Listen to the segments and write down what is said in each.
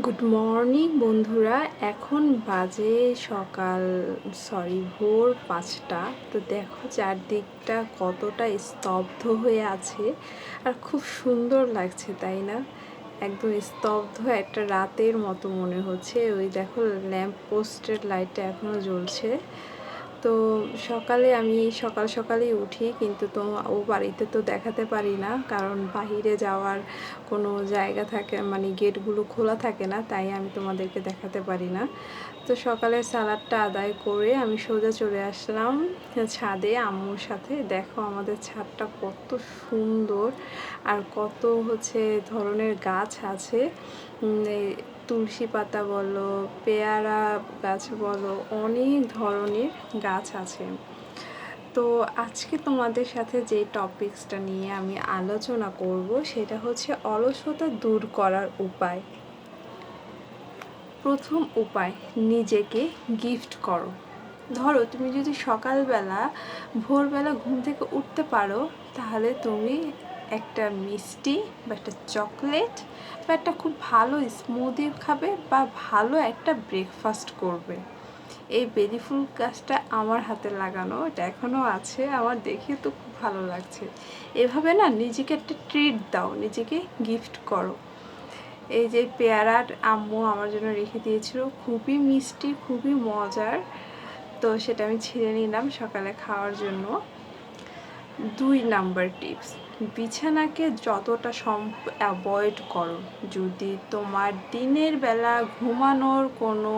Good morning বন্ধুরা। এখন বাজে সকাল সরি ভোর পাঁচটা। তো দেখো, চারদিকটা কতটা স্তব্ধ হয়ে আছে। আর খুব সুন্দর লাগছে, তাই না? একদম স্তব্ধ, একটা রাতের মতো মনে হচ্ছে। ওই দেখো ল্যাম্প পোস্টের লাইটটা এখনও জ্বলছে। তো সকালে আমি সকাল সকালেই উঠি, কিন্তু তো ও বাড়িতে তো দেখাতে পারি না। কারণ বাহিরে যাওয়ার কোনো জায়গা থাকে মানে গেটগুলো খোলা থাকে না, তাই আমি তোমাদেরকে দেখাতে পারি না। তো সকালে সালাডটা আদায় করে আমি সোজা চলে আসলাম ছাদে, আম্মুর সাথে। দেখো আমাদের ছাদটা কত সুন্দর আর কত হচ্ছে ধরনের গাছ আছে। তুলসী পাতা বলো, পেয়ারা গাছ বলো, অনেক ধরনের গাছ আছে। তো আজকে তোমাদের সাথে যে টপিক্সটা নিয়ে আমি আলোচনা করব, সেটা হচ্ছে অলসতা দূর করার উপায়। প্রথম উপায়, নিজেকে গিফট করো। ধরো, তুমি যদি সকালবেলা, ভোরবেলা ঘুম থেকে উঠতে পারো, তাহলে তুমি একটা মিষ্টি বা একটা চকলেট বা একটা খুব ভালো স্মুদি খাবে বা ভালো একটা ব্রেকফাস্ট করবে। এই বেরি ফুল গাছটা আমার হাতে লাগানো, এটা এখনও আছে, আমার দেখে তো খুব ভালো লাগছে। এভাবে না নিজেকে একটা ট্রিট দাও, নিজেকে গিফট করো। এই যে পেয়ারার আম্মু আমার জন্য রেখে দিয়েছিল, খুবই মিষ্টি, খুবই মজার। তো সেটা আমি ছিঁড়ে নিলাম সকালে খাওয়ার জন্য। দুই নাম্বার টিপস, বিছানাকে যতটা সম অ্যাভয়েড করো। যদি তোমার দিনের বেলা ঘুমানোর কোনো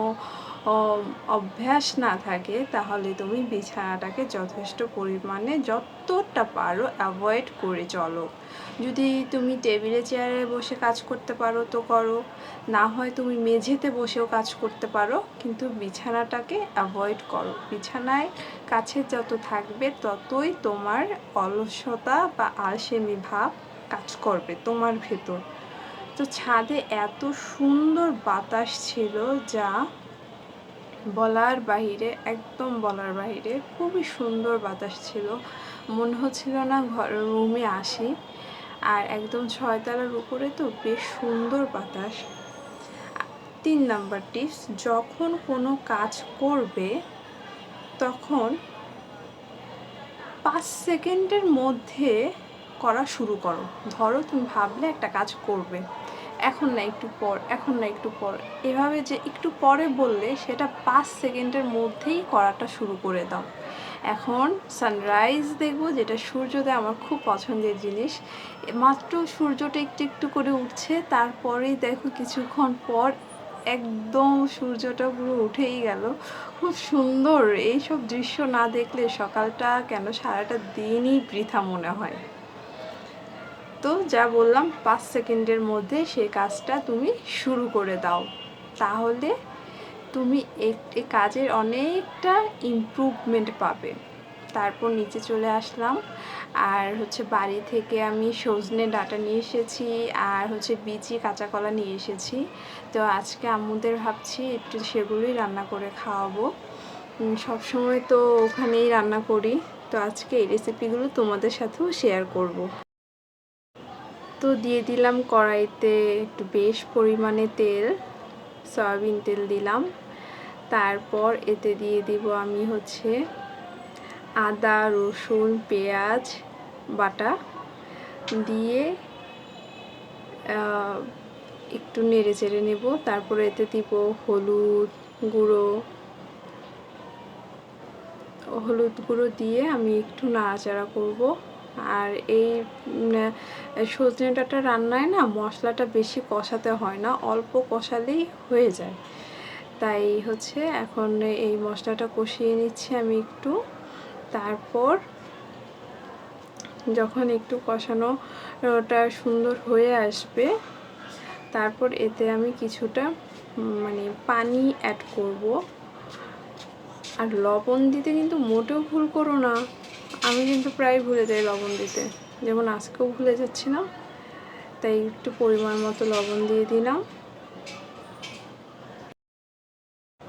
অভ্যাস না থাকে, তাহলে তুমি বিছানাটাকে যথেষ্ট পরিমাণে যতটা পারো অ্যাভয়েড করে চলো। যদি তুমি টেবিলে, চেয়ারে বসে কাজ করতে পারো তো করো। না হয় তুমি মেঝেতে বসেও কাজ করতে পারো, কিন্তু বিছানাটাকে অ্যাভয়েড করো। বিছানায় কাছে যত থাকবে, ততই তোমার অলসতা বা আলসেমি ভাব কাজ করবে তোমার ভেতর। তো ছাদে এত সুন্দর বাতাস ছিল যা বলার বাহিরে, একদম বলার বাহিরে খুবই সুন্দর বাতাস ছিল। মনে হচ্ছিল না ঘর, রুমে আসি। আর একদম ছয়তলার উপরে তো বেশ সুন্দর বাতাস। তিন নাম্বার টিপস যখন কোনো কাজ করবে তখন পাঁচ সেকেন্ডের মধ্যে করা শুরু করো। ধরো তুমি ভাবলে একটা কাজ করবে। এখন না, একটু পর, এখন না, একটু পর। এভাবে যে একটু পরে বললে সেটা পাঁচ সেকেন্ডের মধ্যেই করাটা শুরু করে দাও। এখন সানরাইজ দেখব, যেটা সূর্যোদয় আমার খুব পছন্দের জিনিস। মাত্র সূর্যটা একটু একটু করে উঠছে, তারপরেই দেখো কিছুক্ষণ পর একদম সূর্যটা পুরো উঠেই গেল। খুব সুন্দর এইসব দৃশ্য না দেখলে সকালটা কেন সারাটা দিনই বৃথা মনে হয়। তো যা বললাম, পাঁচ সেকেন্ডের মধ্যে সে কাজটা তুমি শুরু করে দাও। তাহলে তুমি একটি কাজের অনেকটা ইমপ্রুভমেন্ট পাবে। তারপর নিচে চলে আসলাম। আর হচ্ছে বাড়ি থেকে আমি সজনে ডাটা নিয়ে এসেছি আর হচ্ছে বিচি কাঁচা কলা নিয়ে এসেছি। তো আজকে আম্মুদের ভাবছি একটু সেগুলোই রান্না করে খাওয়াবো। সবসময় তো ওখানেই রান্না করি। তো আজকে এই রেসিপিগুলো তোমাদের সাথেও শেয়ার করব। তো দিয়ে দিলাম কড়াইতে একটু বেশ পরিমাণে তেল, সয়াবিন তেল দিলাম। তারপর এতে দিয়ে দিব আমি হচ্ছে আদা, রসুন, পেঁয়াজ বাটা দিয়ে একটু নেড়ে চেড়ে নেব। তারপরে এতে দিব হলুদ গুঁড়ো। হলুদ গুঁড়ো দিয়ে আমি একটু নাড়াচাড়া করব। আর এই সজনে ডাঁটা রান্নায় না মশলাটা বেশি কষাতে হয় না, অল্প কষালেই হয়ে যায়। তাই হচ্ছে এখন এই মশলাটা কষিয়ে নিচ্ছি আমি একটু। তারপর যখন একটু কষানোটা সুন্দর হয়ে আসবে, তারপর এতে আমি কিছুটা মানে পানি অ্যাড করব। আর লবণ দিতে কিন্তু মোটেও ভুল করো না। আমি কিন্তু প্রায় ভুলে যাই লবণ দিতে। যেমন আজকেও ভুলে যাচ্ছি না তাই একটু পরিমাণ মতো লবণ দিয়ে দিলাম।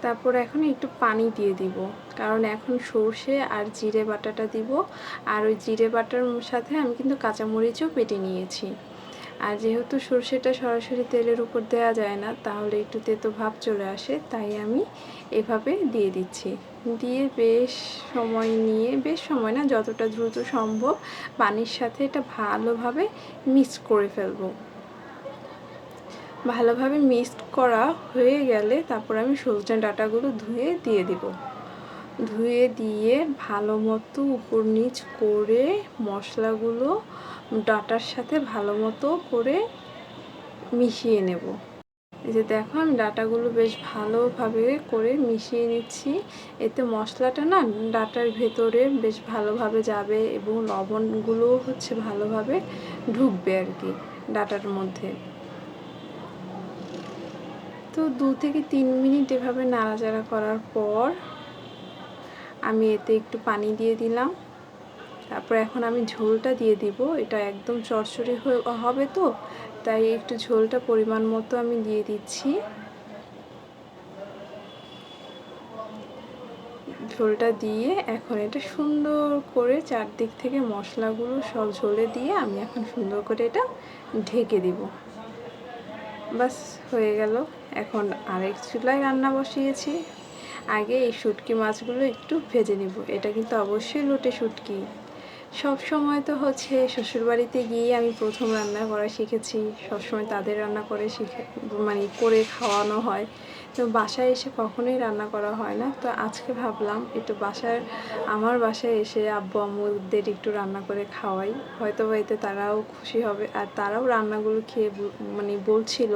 তারপর এখন একটু পানি দিয়ে দিব। কারণ এখন সর্ষে আর জিরে বাটাটা দিব। আর ওই জিরে বাটার সাথে আমি কিন্তু কাঁচামরিচও পেটে নিয়েছি। আর যেহেতু সর্ষেটা সরাসরি তেলের উপর দেওয়া যায় না, তাহলে একটু তেতো ভাব চলে আসে, তাই আমি এভাবে দিয়ে দিচ্ছি। দিয়ে বেশ সময় নিয়ে, বেশ সময় না, যতটা দ্রুত সম্ভব পানির সাথে এটা ভালোভাবে মিক্স করে ফেলব। ভালোভাবে মিক্সড করা হয়ে গেলে তারপর আমি সজনে ডাটাগুলো ধুয়ে দিয়ে দিব। ধুয়ে দিয়ে ভালো মতো উপর নিচ করে মশলাগুলো ডাটার সাথে ভালো মতো করে মিশিয়ে নেব। এই যে দেখো, আমি ডাটাগুলো বেশ ভালোভাবে করে মিশিয়ে নিচ্ছি। এতে মশলাটা না ডাটার ভেতরে বেশ ভালোভাবে যাবে এবং লবণগুলো হচ্ছে ভালোভাবে ঢুকবে আর কি ডাটার মধ্যে। তো দু থেকে তিন মিনিট এভাবে নাড়াচাড়া করার পর আমি এতে একটু পানি দিয়ে দিলাম। তারপর এখন আমি ঝোলটা দিয়ে দিব। এটা একদম চরচড়ি হবে তো, তাই একটু ঝোলটা পরিমাণ মতো আমি দিয়ে দিচ্ছি। ঝোলটা দিয়ে এখন এটা সুন্দর করে চারদিক থেকে মশলাগুলো সব ঝোলে দিয়ে আমি এখন সুন্দর করে এটা ঢেকে দিব। বাস হয়ে গেল। এখন আরেক চুলায় রান্না বসিয়েছি। আগে এই শুটকি মাছগুলো একটু ভেজে নিব। এটা কিন্তু অবশ্যই লোটে শুটকি। সব সময় তো হচ্ছে শ্বশুরবাড়িতে গিয়ে আমি প্রথম রান্না করা শিখেছি। সবসময় তাদের রান্না করে শিখে মানে করে খাওয়ানো হয়। তো বাসায় এসে কখনোই রান্না করা হয় না। তো আজকে ভাবলাম একটু বাসার, আমার বাসায় এসে আব্বু আম্মুদের একটু রান্না করে খাওয়াই। হয়তো এতে তারাও খুশি হবে। আর তারাও রান্নাগুলো খেয়ে মানে বলছিল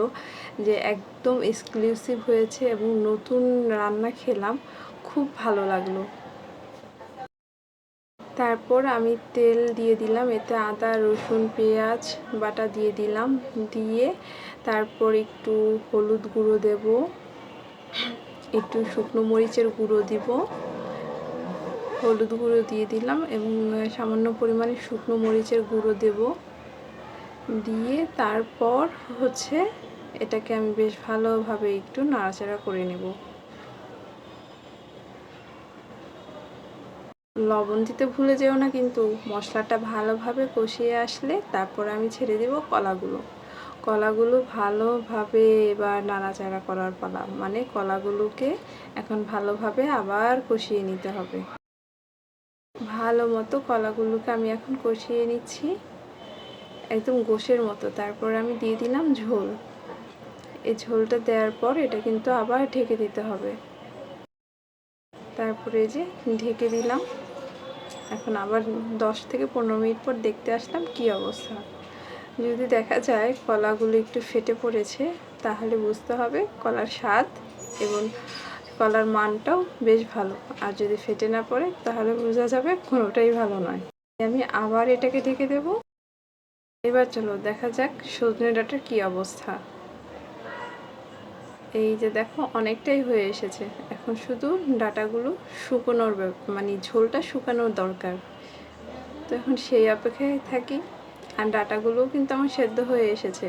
যে একদম এক্সক্লুসিভ হয়েছে এবং নতুন রান্না খেলাম। খুব ভালো লাগল। তারপর আমি তেল দিয়ে দিলাম, এতে আদা, রসুন, পেঁয়াজ, বাটা দিয়ে দিলাম। দিয়ে তারপর একটু হলুদ গুঁড়ো দেব। একটু শুকনো মরিচের গুঁড়ো দিব। হলুদ গুঁড়ো দিয়ে দিলাম এবং সামান্য পরিমাণে শুকনো মরিচের গুঁড়ো দেব। দিয়ে তারপর হচ্ছে এটাকে আমি বেশ ভালোভাবে একটু নাড়াচাড়া করে নেব। লবণ দিতে ভুলে যেও না কিন্তু মশলাটা ভালোভাবে কষিয়ে আসলে তারপর আমি ছেড়ে দেব কলাগুলো। কলাগুলো ভালোভাবে এবার নাড়াচাড়া করার পালা। মানে কলাগুলোকে এখন ভালোভাবে আবার কষিয়ে নিতে হবে। ভালো মতো কলাগুলোকে আমি এখন কষিয়ে নিচ্ছি। একদম গোশের মতো। তারপর আমি দিয়ে দিলাম ঝোল। এই ঝোলটা দেওয়ার পর এটা কিন্তু আবার ঢেকে দিতে হবে। তারপরে যে ঢেকে দিলাম। এখন আবার দশ থেকে পনেরো মিনিট পর দেখতে আসলাম কি অবস্থা। যদি দেখা যায় কলাগুলো একটু ফেটে পড়েছে, তাহলে বুঝতে হবে কলার স্বাদ এবং কলার মানটাও বেশ ভালো। আর যদি ফেটে না পড়ে, তাহলে বোঝা যাবে কোনোটাই ভালো নয়। আমি আবার এটাকে ঢেকে দেব। এবার চলো দেখা যাক সজনে ডাটার কী অবস্থা। এই যে দেখো, অনেকটাই হয়ে এসেছে। এখন শুধু ডাটাগুলো শুকোনোর মানে ঝোলটা শুকানোর দরকার। তো এখন সেই অপেক্ষায় থাকি। আর ডাটাগুলোও কিন্তু আমার সেদ্ধ হয়ে এসেছে।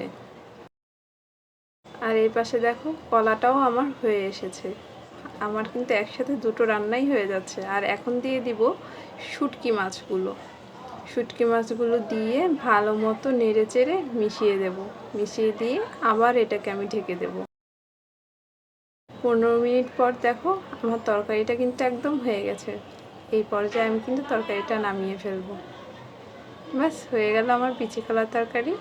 আর এই পাশে দেখো, কলাটাও আমার হয়ে এসেছে। আমার কিন্তু একসাথে দুটো রান্নাই হয়ে যাচ্ছে। আর এখন দিয়ে দিব শুটকি মাছগুলো। শুটকি মাছগুলো দিয়ে ভালো মতো নেড়ে চেড়ে মিশিয়ে দেব। মিশিয়ে দিয়ে আবার এটাকে আমি ঢেকে দেব। পনেরো মিনিট পর দেখো, আমার তরকারিটা কিন্তু একদম হয়ে গেছে। এই পর্যায়ে আমি কিন্তু তরকারিটা নামিয়ে ফেলব। ব্যাস হয়ে গেল আমার পিচি কলার তরকারি।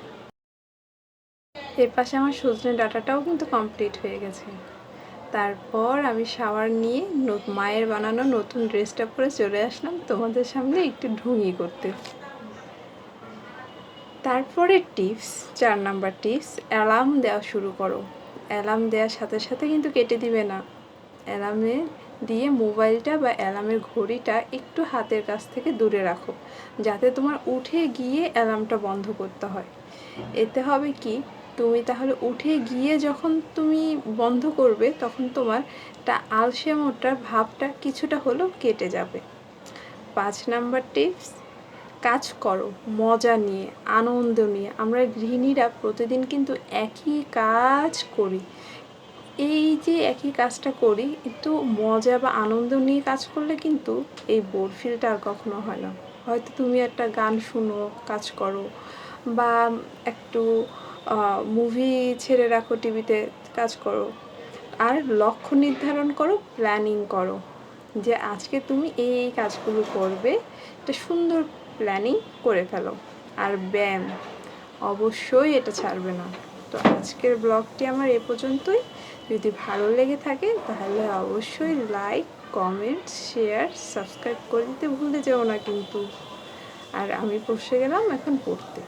এর পাশে আমার সজনে ডাটাটাও কিন্তু কমপ্লিট হয়ে গেছে। তারপর আমি শাওয়ার নিয়ে মায়ের বানানো নতুন ড্রেসটা পরে চলে আসলাম তোমাদের সামনে একটু ঢুঙি করতে। তারপরে টিপস চার নাম্বার টিপস অ্যালার্ম দেওয়া শুরু করো। অ্যালার্ম দেওয়ার সাথে সাথে কিন্তু কেটে দিবে না। অ্যালার্মে দিয়ে মোবাইলটা বা অ্যালার্মের ঘড়িটা একটু হাতের কাছ থেকে দূরে রাখো, যাতে তোমার উঠে গিয়ে অ্যালার্মটা বন্ধ করতে হয়। এতে হবে কি, তুমি তাহলে উঠে গিয়ে যখন তুমি বন্ধ করবে, তখন তোমার তা আলসেমোটার ভাবটা কিছুটা হলেও কেটে যাবে। পাঁচ নাম্বার টিপস, কাজ করো, মজা নিয়ে, আনন্দ নিয়ে। আমরা গৃহিণীরা প্রতিদিন কিন্তু একই কাজ করি। এই যে একই কাজটা করি, একটু মজা বা আনন্দ নিয়ে কাজ করলে কিন্তু এই বোর ফিলটা আর কখনো হয় না। হয়তো তুমি একটা গান শুনো, কাজ করো, বা একটু মুভি ছেড়ে রাখো টিভিতে কাজ করো। আর লক্ষ্য নির্ধারণ করো প্ল্যানিং করো যে আজকে তুমি এই এই কাজগুলো করবে একটা সুন্দর প্ল্যানিং করে ফেলো। আর ব্যায়াম, অবশ্যই এটা ছাড়বে না। তো আজকের ব্লগটি আমার এ পর্যন্তই। যদি ভালো লেগে থাকে, তাহলে অবশ্যই লাইক কমেন্ট শেয়ার সাবস্ক্রাইব করে দিতে ভুলে যেও না কিন্তু। আর আমি বসে গেলাম এখন পড়তে।